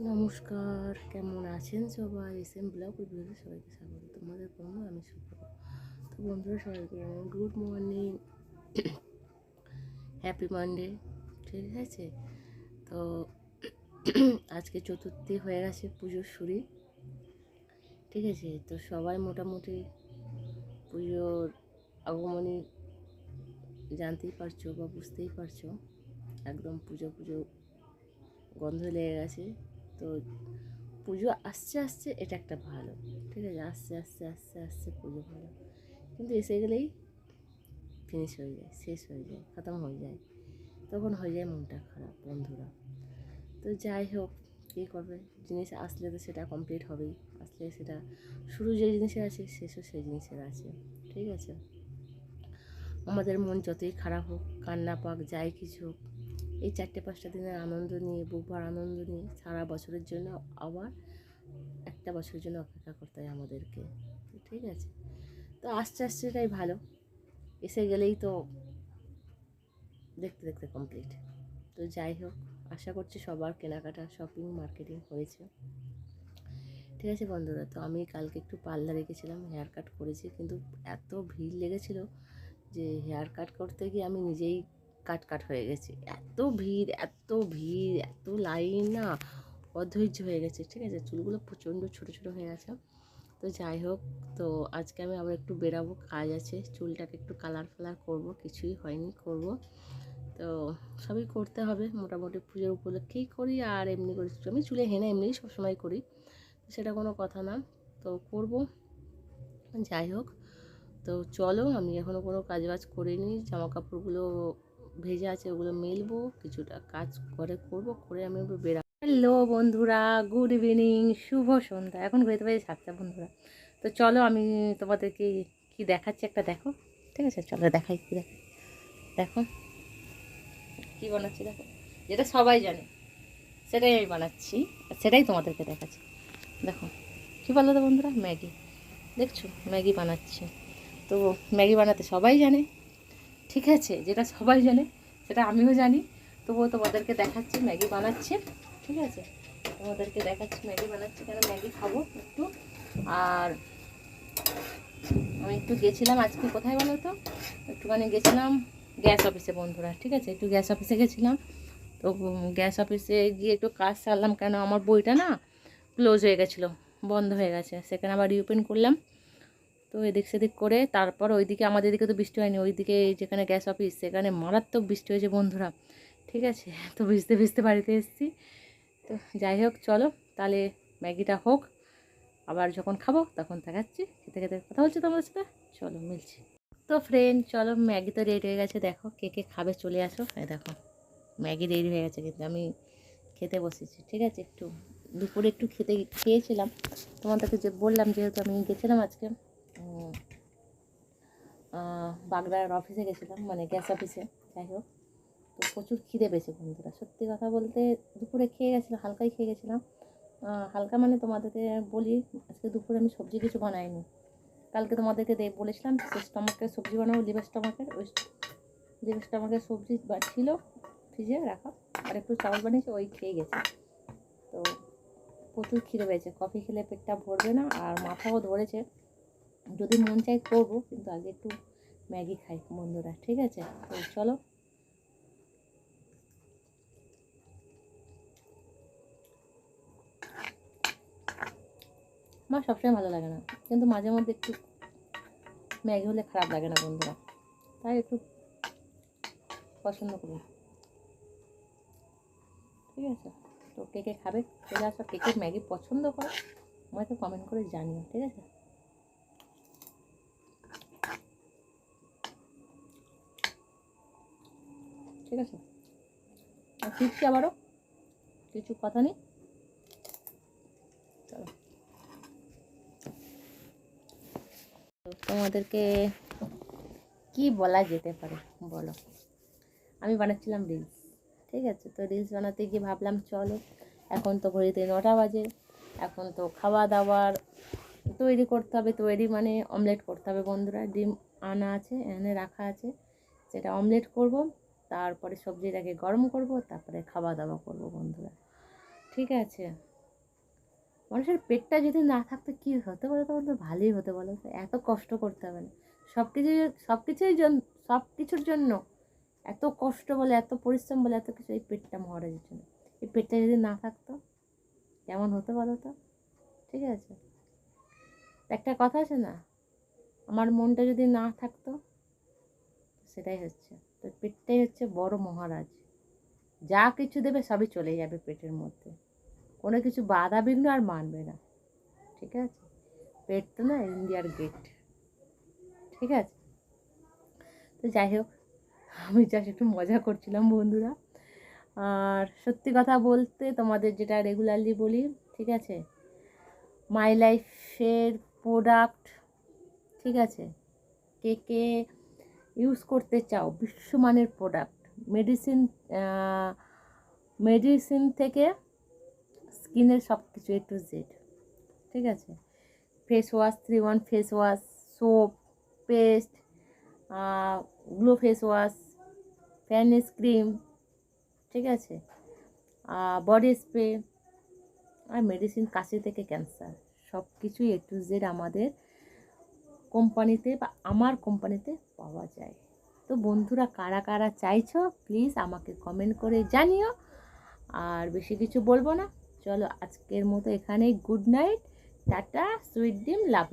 নমস্কার, কেমন আছেন সবাই? এস এম ব্লগ ভিডিওতে সবাইকে স্বাগত। তোমাদের বন্ধু আমি শুভ তো বন্ধুরা সবাইকে গুড মর্নিং হ্যাপি মানডে ঠিক আছে? তো আজকে চতুর্থী হয়ে গেছে পুজোর শুরু। ঠিক আছে? তো সবাই মোটামুটি পুজোর আগমনী জানতেই পারছ বা বুঝতেই পারছ। একদম পুজো পুজো গন্ধ লেগে গেছে। তো পুজো আসছে আসছে, এটা একটা ভালো। ঠিক আছে? আস্তে আস্তে আস্তে আস্তে পুজো ভালো। কিন্তু এসে গেলেই ফিনিশ হয়ে যায়, শেষ হয়ে যায়, খতম হয়ে যায়। তখন হয়ে যায় মনটা খারাপ, বন্ধুরা। তো যাই হোক, কী করবে? জিনিস আসলে তো সেটা কমপ্লিট হবেই। আসলে সেটা শুরু যে জিনিসের আছে, শেষও সেই জিনিসের আছে। ঠিক আছে? আমাদের মন যতই খারাপ হোক, কান্না পাক, যাই কিছু হোক এই চারটে, পাঁচটা দিনের আনন্দ নিয়ে বুকবার আনন্দ নিয়ে সারা বছরের জন্য আবার একটা বছরের জন্য অপেক্ষা করতে হয় আমাদেরকে। ঠিক আছে? তো আস্তে আস্তে এটাই ভালো। এসে গেলেই তো দেখতে দেখতে কমপ্লিট তো যাই হোক, আশা করছি সবার কেনাকাটা শপিং মার্কেটিং হয়েছে। ঠিক আছে বন্ধুরা, তো আমি কালকে একটু পার্লারে গেছিলাম হেয়ার কাট করেছি, কিন্তু এত ভিড় লেগেছিল যে হেয়ার কাট করতে গিয়ে আমি নিজেই কাট কাট হয়ে গেছে। এত ভিড় এত ভিড়, এত লাইন না, অধৈর্য হয়ে গেছে, ঠিক আছে? চুলগুলো প্রচণ্ড ছোটো ছোটো হয়ে গেছে তো যাই হোক, তো আজকে আমি আবার একটু বেরাবো, কাজ আছে, চুলটাকে একটু কালার ফালার করব, কিছুই হয়নি করব। তো সবই করতে হবে, মোটামুটি পুজোর উপলক্ষেই করি আর এমনি করি আমি চুলে হেনে এমনিই সবসময় করি, সেটা কোনো কথা না। তো করব, যাই হোক। তো চলো, আমি এখনও কোনো কাজ বাজ করিনি জামা কাপড়গুলো ভেজে আছে, ওগুলো মেলবো, কিছুটা কাজ করে করব, করে আমি বেরা হ্যালো বন্ধুরা, গুড ইভিনিং, শুভ সন্ধ্যা। এখন বেরোতে পারি সাতটা, বন্ধুরা। তো চলো আমি তোমাদেরকে কি দেখাচ্ছি একটা দেখো, ঠিক আছে? চলো দেখাই, কি দেখো দেখো। কী বানাচ্ছি দেখো? যেটা সবাই জানে, সেটাই আমি বানাচ্ছি, সেটাই তোমাদেরকে দেখাচ্ছি। দেখো, কী বলো তো বন্ধুরা? ম্যাগি। দেখছ? ম্যাগি বানাচ্ছি। তো ম্যাগি বানাতে সবাই জানে ঠিক আছে, যেটা সবাই জানে, সেটা আমিও জানি। তবুও তোমাদেরকে দেখাচ্ছি, ম্যাগি বানাচ্ছি, ঠিক আছে? তোমাদেরকে দেখাচ্ছি ম্যাগি বানাচ্ছি, কেন ম্যাগি খাব একটু। আর আমি একটু গেছিলাম, আজকে কোথায় বলো তো? একটুখানি গেছিলাম গ্যাস অফিসে, বন্ধুরা, ঠিক আছে? একটু গ্যাস অফিসে গেছিলাম। তো গ্যাস অফিসে গিয়ে একটু কাজ সারলাম, কেন আমার বইটা না ক্লোজ হয়ে গেছিল, বন্ধ হয়ে গেছে। সেখানে আবার রিওপেন করলাম। তো এদিক সেদিক করে তারপর ওইদিকে আমাদের দিকে তো বৃষ্টি হয়নি, ওইদিকে যেখানে গ্যাস অফিস সেখানে মারাত্মক বৃষ্টি হয়েছে বন্ধুরা। ঠিক আছে? তো ভিজতে ভিজতে বাড়িতে এসেছি। তো যাই হোক, চলো তাহলে ম্যাগিটা হোক, আবার যখন খাব তখন দেখাচ্ছি, খেতে খেতে কথা হচ্ছে তোমাদের সাথে। চলো, মিলছি। তো ফ্রেন্ড চলো, ম্যাগি তো রেডি হয়ে গেছে, দেখো কে কে খাবে, চলে আসো। হ্যাঁ দেখো, ম্যাগি রেডি হয়ে গেছে কিন্তু আমি খেতে বসেছি, ঠিক আছে? একটু দুপুরে একটু খেতে খেয়েছিলাম। তোমাদেরকে যে বললাম, যেহেতু আমি গেছিলাম আজকে বাগদার অফিসে গেছিলাম মানে গ্যাস অফিসে যাই হোক। তো প্রচুর খিদে পেয়েছে বন্ধুরা। সত্যি কথা বলতে দুপুরে খেয়ে গেছিলাম, হালকাই খেয়ে গেছিলাম। হালকা মানে তোমাদেরকে বলি, আজকে দুপুরে আমি সবজি কিছু বানাইনি। কালকে তোমাদেরকে দেখ বলেছিলাম স্টমাকের সবজি বানাবো লিভার স্টমাকের ওই লিভার স্টমাকের সবজি ছিল, ফ্রিজে রাখা। আর একটু চাউল বানিয়েছি, ওই খেয়ে গেছে। তো প্রচুর খিদে পেয়েছে। কফি খেলে পেটটা ভরবে না, আর মাথাও ধরেছে। যদি মন চাই করব, কিন্তু আগে একটু ম্যাগি খাই বন্ধুরা, ঠিক আছে? তো চলো। আমার সবসময় ভালো লাগে না, কিন্তু মাঝে মধ্যে একটু ম্যাগি হলে খারাপ লাগে না বন্ধুরা, তাই একটু পছন্দ করি। ঠিক আছে? তো কে কে খাবে? চলে আসো কে কে ম্যাগি পছন্দ করে, আমাকে কমেন্ট করে জানিও, ঠিক আছে? ঠিক আছে? আর ফিরছি আবারও। কিছু কথা নেই? চলো। তোমাদেরকে কি বলা যেতে পারে, বলো? আমি বানাচ্ছিলাম রিলস ঠিক আছে? তো রিলস বানাতে গিয়ে ভাবলাম, চলো, এখন তো ঘড়িতে নটা বাজে, এখন তো খাওয়া দাওয়ার তৈরি করতে হবে, তৈরি মানে অমলেট করতে হবে বন্ধুরা। ডিম আনা আছে এনে রাখা আছে। সেটা অমলেট করব তারপরে সবজিটাকে গরম করব, তারপরে খাওয়া দাওয়া করব বন্ধুরা। ঠিক আছে? মানুষের পেটটা যদি না থাকতো কী হতে বলো তো বলতো ভালোই হতে বলো এত কষ্ট করতে হবে না। সব কিছু সব কিছুই জন্য সব কিছুর জন্য এত কষ্ট বলে, এত পরিশ্রম বলে, এত কিছু এই পেটটা মহারাজের জন্য। এই পেটটা যদি না থাকতো, কেমন হতো বলো তো? ঠিক আছে? একটা কথা আছে না? আমার মনটা যদি না থাকতো, সেটাই হচ্ছে। তো পেটটাই হচ্ছে বড় মহারাজ। যা কিছু দেবে সবই চলে যাবে পেটের মধ্যে। কোনো কিছু বাধা বিঘ্ন আর মানবে না। ঠিক আছে? পেট তো না ইন্ডিয়ার গেট ঠিক আছে? তো যাই হোক, আমি জাস্ট একটু মজা করছিলাম বন্ধুরা। আর সত্যি কথা বলতে তোমাদের যেটা রেগুলারলি বলি, ঠিক আছে? মাই লাইফের প্রোডাক্ট ঠিক আছে? কে কে ইউজ করতে চাও, বিশ্বমানের প্রোডাক্ট মেডিসিন মেডিসিন থেকে স্কিনের সব কিছু এ টু জেড ঠিক আছে? Face wash three one face wash soap paste glow face wash fairness cream ঠিক আছে? বডি স্প্রে আর মেডিসিন কাশি থেকে ক্যান্সার সব কিছুই এ টু জেড আমাদের কোম্পানিতে বা আমার কোম্পানিতে পাওয়া যায়। তো বন্ধুরা, কারা কারা চাইছো প্লিজ আমাকে কমেন্ট করে জানিও। আর বেশি কিছু বলব না। চলো, আজকের মতো এখানেই গুড নাইট টাটা সুইট ডিম লাভ